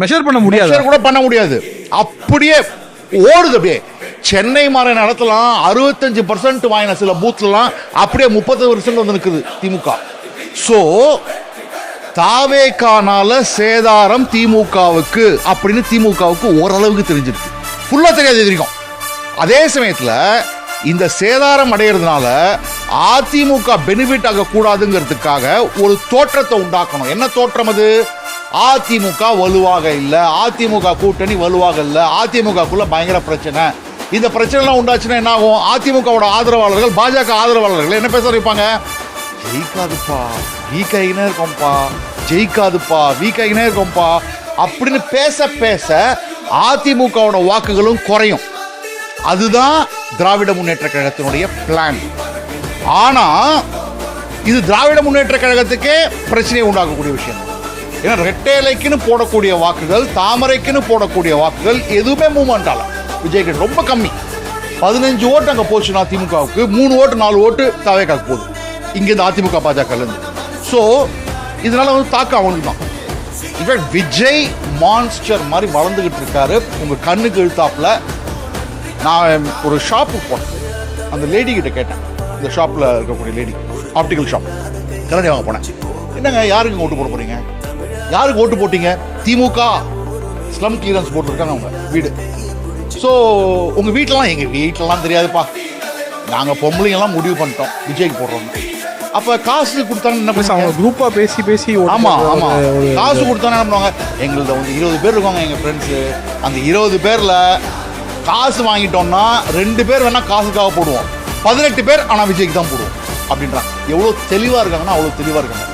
Measure பண்ண முடியாது? கூட பண்ண முடியாது. அப்படியே ஓடுது அப்படியே. சென்னை மாதிரி நடத்தலாம். அறுபத்தஞ்சு பர்சன்ட் வாங்கின சில பூத்லாம் அப்படியே முப்பது பர்சன்ட் வந்து நிற்குது திமுக. ஸோ தாவேக்கானால சேதாரம் திமுகவுக்கு அப்படின்னு திமுகவுக்கு ஓரளவுக்கு தெரிஞ்சிருக்கு. ஃபுல்லாக தெரியாது தெரியும் அதே சமயத்தில் இந்த சேதாரம் அடையிறதுனால அதிமுக பெனிஃபிட் ஆகக்கூடாதுங்கிறதுக்காக ஒரு தோற்றத்தை உண்டாக்கணும். என்ன தோற்றம் அது? அதிமுக வலுவாக இல்லை அதிமுக கூட்டணி வலுவாக இல்லை அதிமுகக்குள்ள பயங்கர பிரச்சனை. இந்த பிரச்சனைலாம் உண்டாச்சுன்னா என்ன ஆகும் அதிமுகவோட ஆதரவாளர்கள் பாஜக ஆதரவாளர்கள் என்ன பேச வைப்பாங்க ஜெயிக்காதுப்பா வீக் ஆகினே இருக்கோம்ப்பா ஜெயிக்காதுப்பா வீக் ஆகினே இருக்கோம்ப்பா அப்படின்னு பேச பேச அதிமுகவோட வாக்குகளும் குறையும். அதுதான் திராவிட முன்னேற்ற கழகத்தினுடைய பிளான் ஆனால் இது திராவிட முன்னேற்ற கழகத்துக்கே பிரச்சனையை உண்டாக்கக்கூடிய விஷயம். ஏன்னா ரெட்டேலைக்குன்னு போடக்கூடிய வாக்குகள் தாமரைக்குன்னு போடக்கூடிய வாக்குகள் எதுவுமே மூவ்மெண்ட் ஆகல. விஜய்க்கு ரொம்ப கம்மி. பதினஞ்சு ஓட்டு அங்கே போச்சுன்னா திமுகவுக்கு. மூணு ஓட்டு நாலு ஓட்டு தவேக்காக்கு போகுது இங்கேருந்து அதிமுக பாஜகலேருந்து ஸோ இதனால் வந்து தாக்கம் அவனுக்கு தான் இன்ஃபேக்ட் விஜய் மான்ஸ்டர் மாதிரி வளர்ந்துக்கிட்டு இருக்காரு. உங்கள் கண்ணுக்கு இழுத்தாப்புல நான் ஒரு ஷாப்புக்கு போனேன். அந்த லேடி கிட்ட கேட்டேன். இந்த ஷாப்பில் இருக்கக்கூடிய லேடி ஆப்டிக்கல் ஷாப் கரண்டி வாங்க போனேன். என்னங்க யாருக்கு ஓட்டு போட போகிறீங்க யாருக்கு ஓட்டு போட்டீங்க? திமுக? ஸ்லம் கிளியரன்ஸ் போட்டிருக்காங்க அவங்க வீடு. ஸோ உங்கள் வீட்டிலலாம் எங்கள் வீட்டிலலாம் தெரியாதுப்பா. நாங்கள் பொம்பளைங்கெல்லாம் முடிவு பண்ணிட்டோம். விஜய்க்கு போடுறோம் அப்போ காசு கொடுத்தாங்க என்ன பண்ணுவாங்க? அவங்க குரூப்பா பேசி பேசி ஓட்டு ஆமா போடுற ஆமா. ஒரு- ஒரு- காசு கொடுத்தானே என்ன பண்ணுவாங்க? எங்களுக்கு வந்து இருபது பேர் இருக்காங்க எங்க ஃப்ரெண்ட்ஸு அந்த இருபது பேர்ல காசு வாங்கிட்டோம்னா ரெண்டு பேர் வேணா காசுக்காக போடுவோம். பதினெட்டு பேர் ஆனா விஜய்க்கு தான் போடுவோம். அப்படின்றாங்க. எவ்வளவு தெளிவா இருக்காங்கன்னா அவ்வளவு தெளிவா இருக்காங்க.